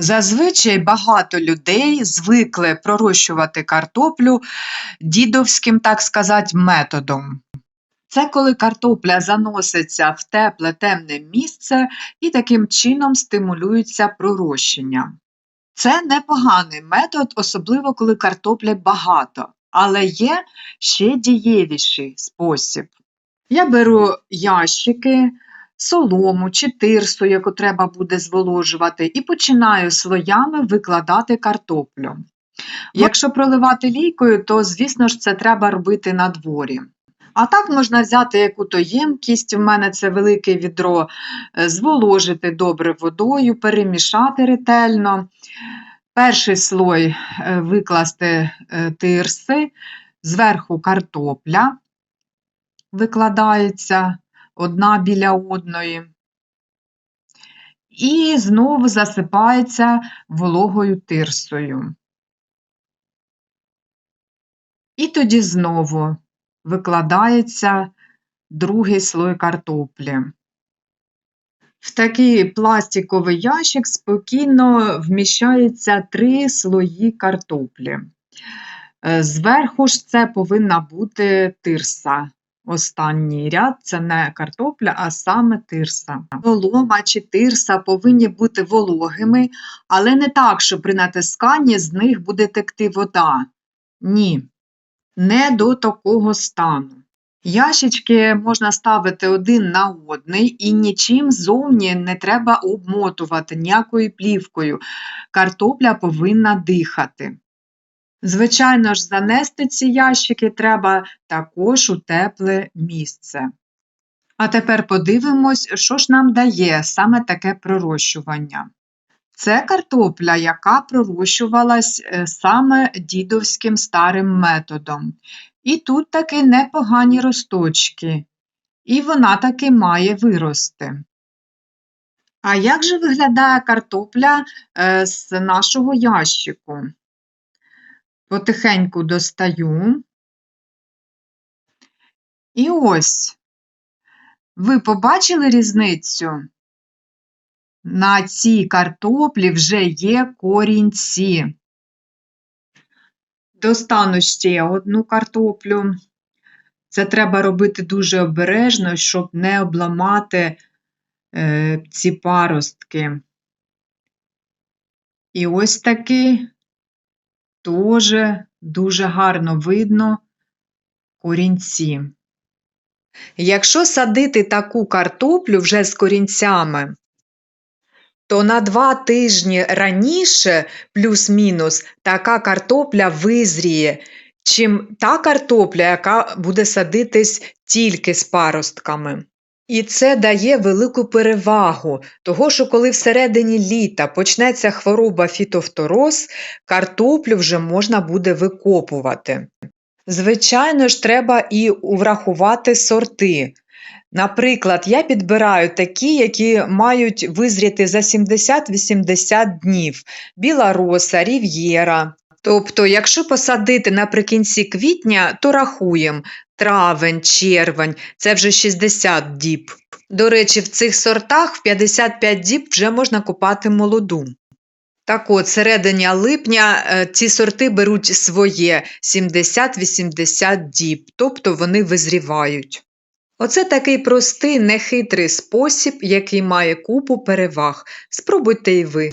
Зазвичай багато людей звикли пророщувати картоплю дідовським, так сказати, методом. Це коли картопля заноситься в тепле темне місце і таким чином стимулюється пророщення. Це непоганий метод, особливо коли картоплі багато, але є ще дієвіший спосіб. Я беру ящики, солому чи тирсу, яку треба буде зволожувати, і починаю слоями викладати картоплю. Якщо проливати лійкою, то, звісно ж, це треба робити на дворі. А так можна взяти яку-то ємкість, у мене це велике відро, е, зволожити добре водою, перемішати ретельно. Перший слой е, викласти е, тирси, зверху картопля викладається одна біля одної. І знову засипається вологою тирсою. І тоді знову викладається другий слой картоплі. В такий пластиковий ящик спокійно вміщається три слої картоплі. Е, Зверху ж це повинна бути тирса. Останній ряд це не картопля, а саме тирса. Солома чи тирса повинні бути вологими, але не так, що при натисканні з них буде текти вода. Ні, не до такого стану. Ящички можна ставити один на одний і нічим зовні не треба обмотувати ніякою плівкою. Картопля повинна дихати. Звичайно ж, занести ці ящики треба також у тепле місце. А тепер подивимось, що ж нам дає саме таке пророщування. Це картопля, яка пророщувалась е, саме дідовським старим методом. І тут таки непогані росточки, і вона таки має вирости. А як же виглядає картопля е, з нашого ящику? Потихеньку достаю. І ось, ви побачили різницю? На цій картоплі вже є корінці. Достану ще одну картоплю. Це треба робити дуже обережно, щоб не обламати е, ці паростки. І ось таки теж дуже гарно видно корінці. Якщо садити таку картоплю вже з корінцями, то на два тижні раніше, плюс-мінус, така картопля визріє, чим та картопля, яка буде садитись тільки з паростками. І це дає велику перевагу, того що коли всередині літа почнеться хвороба фітофтороз, картоплю вже можна буде викопувати. Звичайно ж, треба і врахувати сорти. Наприклад, я підбираю такі, які мають визріти за 70-80 днів: біла роса, рів'єра. Тобто, якщо посадити наприкінці квітня, то рахуємо травень, червень це вже 60 діб. До речі, в цих сортах в 55 діб вже можна купати молоду. Так от, серединя липня е, ці сорти беруть своє 70-80 діб, тобто вони визрівають. Оце такий простий, нехитрий спосіб, який має купу переваг. Спробуйте й ви.